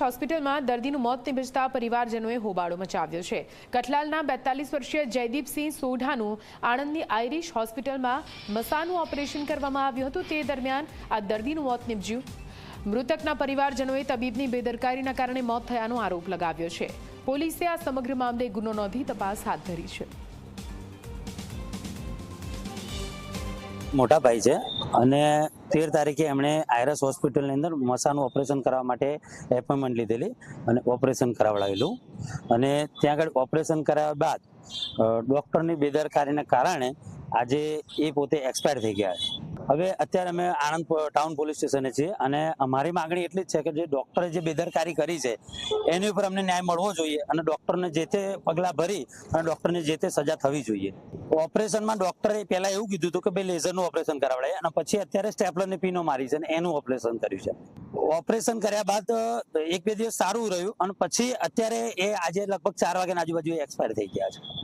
હોસ્પિટલમાં દર્દીનું મોત નિપજતા પરિવારજનોએ હોબાળો મચાવ્યો છે. કઠલાલના બેતાલીસ વર્ષીય જયદીપસિંહ સોઢાનું આણંદની આઈરિશ હોસ્પિટલમાં મસાનું ઓપરેશન કરવામાં આવ્યું હતું. તે દરમિયાન આ દર્દીનું મોત નિપજ્યું. મૃતકના પરિવારજનોએ તબીબની બેદરકારીના કારણે મોત થયાનો આરોપ લગાવ્યો છે. પોલીસે આ સમગ્ર મામલે ગુનો નોંધી તપાસ હાથ ધરી છે. મોટા ભાઈ છે. અને તેર તારીખે એમણે આયરસ હોસ્પિટલની અંદર મસાનું ઓપરેશન કરવા માટે એપોઇન્ટમેન્ટ લીધેલી અને ઓપરેશન કરાવડાવેલું. અને ત્યાં આગળ ઓપરેશન કરાવ્યા બાદ ડૉક્ટરની બેદરકારીને કારણે આજે એ પોતે એક્સપાયર થઈ ગયા છે. હવે અત્યારે અમે આણંદ ટાઉન પોલીસ સ્ટેશને છીએ અને અમારી માગણી એટલી જ છે કે જે ડૉક્ટરે જે બેદરકારી કરી છે, એની ઉપર અમને ન્યાય મળવો જોઈએ અને ડૉક્ટરને જે તે પગલાં ભરી અને ડૉક્ટરને જે તે સજા થવી જોઈએ. ઓપરેશનમાં ડૉક્ટરે પહેલાં એવું કીધું હતું કે ભાઈ લેઝરનું ઓપરેશન કરાવડાય અને પછી અત્યારે સ્ટેપલરની પીનો મારી છે અને એનું ઓપરેશન કર્યું છે. ઓપરેશન કર્યા બાદ એક બે દિવસ સારું રહ્યું અને પછી અત્યારે એ આજે લગભગ ચાર વાગ્યાના આજુબાજુ એક્સપાયર થઈ ગયા છે.